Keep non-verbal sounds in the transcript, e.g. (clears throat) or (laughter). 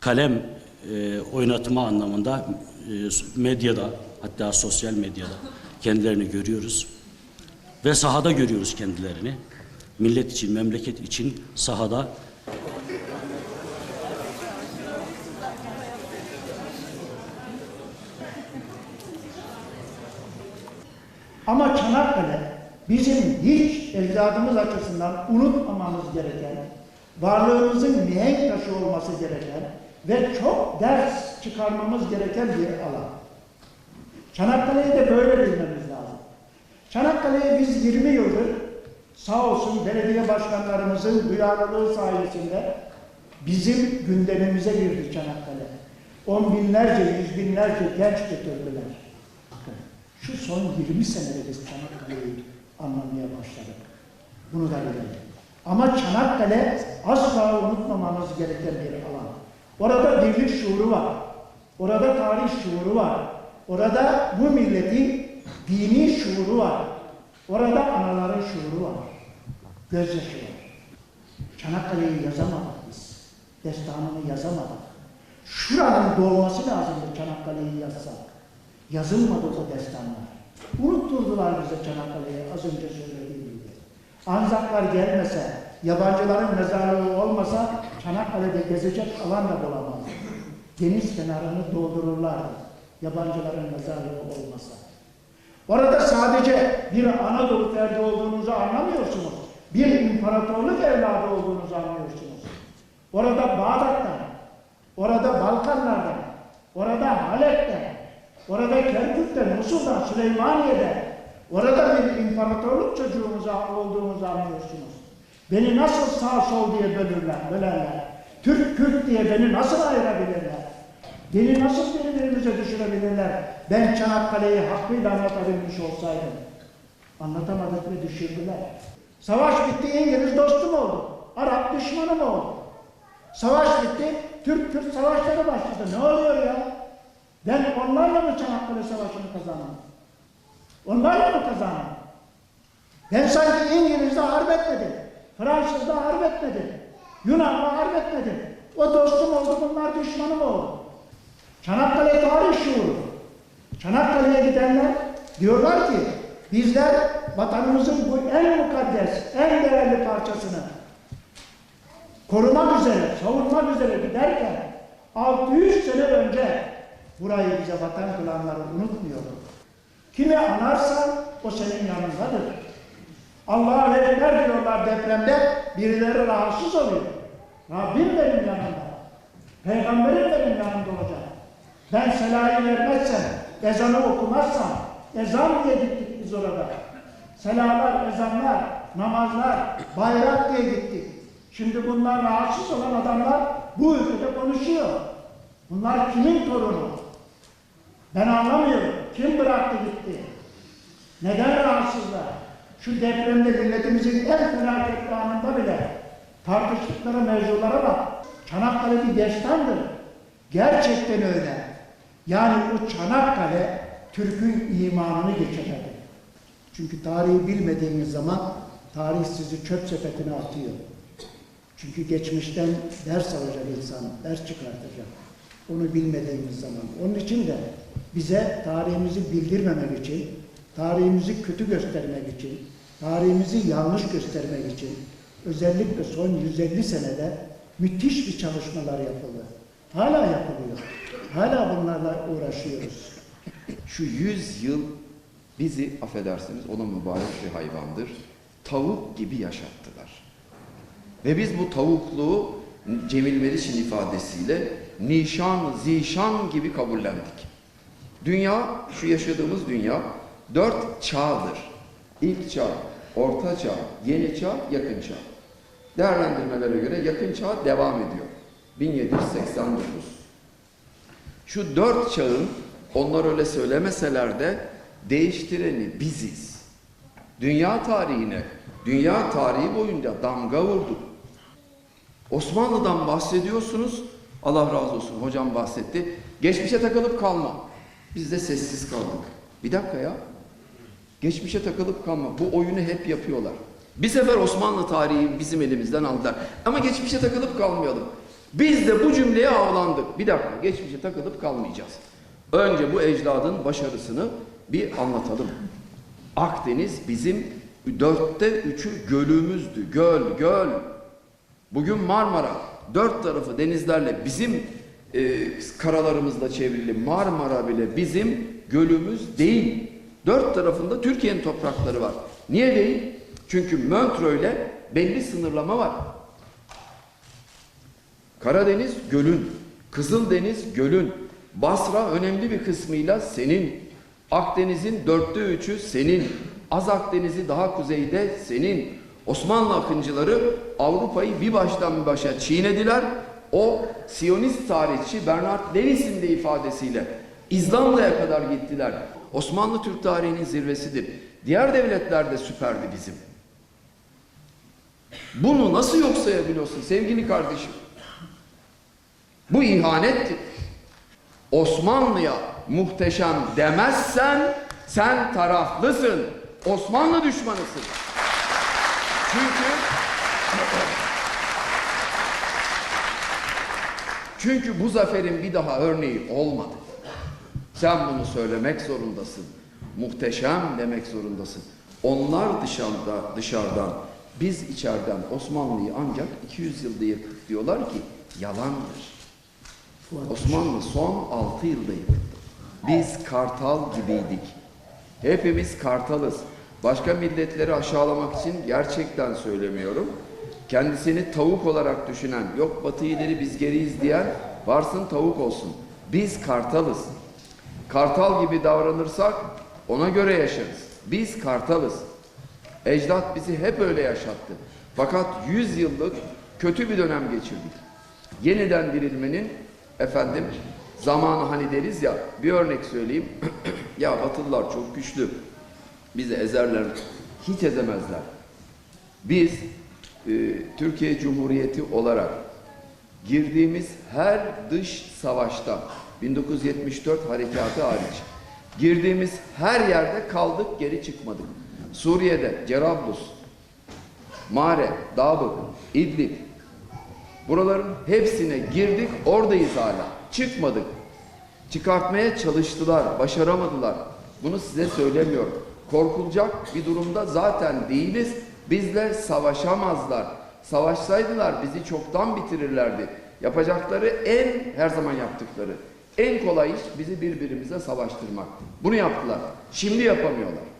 kalem e, oynatma anlamında e, medyada hatta sosyal medyada kendilerini görüyoruz. Ve sahada görüyoruz kendilerini. Millet için, memleket için sahada Ama Çanakkale bizim hiç ecdadımız açısından unutmamamız gereken, varlığımızın mihenk taşı olması gereken ve çok ders çıkarmamız gereken bir alan. Çanakkale'yi de böyle bilmemiz lazım. Çanakkale'ye biz 20 yıldır sağ olsun belediye başkanlarımızın duyarlılığı sayesinde bizim gündemimize girdi Çanakkale. On binlerce, yüz binlerce genç götürdüler. Şu son 20 senede biz Çanakkale'yi anlamaya başladık. Bunu da bilelim. Ama Çanakkale asla unutmamamız gereken bir alan. Orada birlik şuuru var. Orada tarih şuuru var. Orada bu milletin dini şuuru var. Orada anaların şuuru var. Gözyaşı var. Çanakkale'yi yazamadık biz. Destanını yazamadık. Şuranın doğması lazımdı Çanakkale'yi yazsak. Yazılmadı o destanlar. Unutturdular bize Çanakkale'yi az önce söylediğim gibi. Anzaklar gelmese, yabancıların mezarlığı olmasa Çanakkale'de gezecek alan da bulamazdı. Deniz kenarını doldururlardı. Yabancıların mezarlığı olmasa. Orada sadece bir Anadolu ferdi olduğunuzu anlamıyorsunuz. Bir imparatorluk evladı olduğunuzu anlıyorsunuz. Orada Bağdat'tan, orada Balkanlardan, orada Halep'ten, orada Kerkük'ten, Musul'dan, Süleymaniye'de, orada bir imparatorluk çocuğumuz olduğumuzu anlıyorsunuz. Beni nasıl sağ sol diye bölürler, bölerler. Türk, Kürt diye beni nasıl ayırabilirler? Beni nasıl birbirimize düşürebilirler? Ben Çanakkale'yi hakkıyla anlatabilmiş olsaydım. Anlatamadık ve düşürdüler. Savaş bitti, İngiliz dostum oldu. Arap düşmanım oldu. Savaş bitti, Türk-Kürt savaşları başladı. Ne oluyor ya? Ben onlarla mı Çanakkale Savaşı'nı kazandım? Onlarla mı kazandım? Ben sanki İngiliz'de harp etmedim. Fransız'da harp etmedim. Yunan'la harp etmedim. O dostum oldu, bunlar düşmanım oldu. Çanakkale tarih şuuru. Çanakkale'ye gidenler diyorlar ki bizler vatanımızın bu en mukaddes, en değerli parçasını korumak üzere, savunmak üzere giderken 600 sene önce burayı bize vatan kılanları unutmuyorum. Kimi anarsan o senin yanındadır. Allah'a ekber diyorlar depremde birileri rahatsız oluyor. Rabbim benim yanımda. Peygamberim benim yanımda olacak. Ben selayı vermezsem, ezanı okumazsam, ezan diye gittik biz orada. Selalar, ezanlar, namazlar, bayrak diye gittik. Şimdi bunlar rahatsız olan adamlar bu ülkede konuşuyor. Bunlar kimin torunu? Ben anlamıyorum. Kim bıraktı gitti? Neden rahatsızlar? Şu depremde milletimizin en felaketli anında bile tartıştıkları mevzulara bak. Çanakkale bir destandır. Gerçekten öyle. Yani o Çanakkale Türk'ün imanını geçirdi. Çünkü tarihi bilmediğiniz zaman tarih sizi çöp sepetine atıyor. Çünkü geçmişten ders alacak insan, ders çıkartacak. Onu bilmediğimiz zaman. Onun için de bize tarihimizi bildirmemek için, tarihimizi kötü göstermek için, tarihimizi yanlış göstermek için özellikle son 150 senede müthiş bir çalışmalar yapıldı. Hala yapılıyor. Hala bunlarla uğraşıyoruz. Şu yüz yıl bizi affedersiniz o da mübarek bir hayvandır. Tavuk gibi yaşattılar. Ve biz bu tavukluğu Cemil Meriç'in ifadesiyle nişan, zişan gibi kabullendik. Dünya, şu yaşadığımız dünya dört çağdır. İlk çağ, orta çağ, yeni çağ, yakın çağ. Değerlendirmelere göre yakın çağ devam ediyor. 1789. Şu dört çağın onlar öyle söylemeseler de değiştireni biziz. Dünya tarihine, dünya tarihi boyunca damga vurduk. Osmanlı'dan bahsediyorsunuz. Allah razı olsun hocam bahsetti. Geçmişe takılıp kalma. Biz de sessiz kaldık. Bir dakika ya. Geçmişe takılıp kalma. Bu oyunu hep yapıyorlar. Bir sefer Osmanlı tarihi bizim elimizden aldılar. Ama geçmişe takılıp kalmayalım. Biz de bu cümleye avlandık. Bir dakika geçmişe takılıp kalmayacağız. Önce bu ecdadın başarısını bir anlatalım. Akdeniz bizim dörtte üçü gölümüzdü. Göl, göl. Bugün Marmara dört tarafı denizlerle bizim e, karalarımızla çevrili Marmara bile bizim gölümüz değil. Dört tarafında Türkiye'nin toprakları var. Niye değil? Çünkü Montreux ile belli sınırlama var. Karadeniz gölün, Kızıldeniz gölün, Basra önemli bir kısmıyla senin, Akdeniz'in dörtte üçü senin, Az Akdeniz'i daha kuzeyde senin. Osmanlı akıncıları Avrupa'yı bir baştan bir başa çiğnediler. O Siyonist tarihçi Bernard Lewis'in de ifadesiyle İzlanda'ya kadar gittiler. Osmanlı Türk tarihinin zirvesidir. Diğer devletler de süperdi bizim. Bunu nasıl yok sayabiliyorsun sevgili kardeşim? Bu ihanettir. Osmanlı'ya muhteşem demezsen sen taraflısın. Osmanlı düşmanısın. Çünkü çünkü bu zaferin bir daha örneği olmadı. Sen bunu söylemek zorundasın. Muhteşem demek zorundasın. Onlar dışarıda, dışarıdan, biz içeriden Osmanlı'yı ancak 200 yılda yıktık diyorlar ki yalandır. Osmanlı son 6 yılda yıkıldı. Biz kartal gibiydik. Hepimiz kartalız. Başka milletleri aşağılamak için gerçekten söylemiyorum. Kendisini tavuk olarak düşünen, yok batı ileri biz geriyiz diyen varsın tavuk olsun. Biz kartalız. Kartal gibi davranırsak ona göre yaşarız. Biz kartalız. Ecdat bizi hep öyle yaşattı. Fakat 100 yıllık kötü bir dönem geçirdik. Yeniden dirilmenin efendim zamanı hani deriz ya bir örnek söyleyeyim. (clears throat) ya Batılılar çok güçlü. Bizi ezerler. Hiç ezemezler. Biz e, Türkiye Cumhuriyeti olarak girdiğimiz her dış savaşta 1974 harekatı hariç girdiğimiz her yerde kaldık geri çıkmadık. Suriye'de Cerablus, Mare, Dabık, İdlib buraların hepsine girdik oradayız hala. Çıkmadık. Çıkartmaya çalıştılar, başaramadılar. Bunu size söylemiyorum. Korkulacak bir durumda zaten değiliz. Bizle savaşamazlar. Savaşsaydılar bizi çoktan bitirirlerdi. Yapacakları en, her zaman yaptıkları, en kolay iş bizi birbirimize savaştırmak. Bunu yaptılar. Şimdi yapamıyorlar.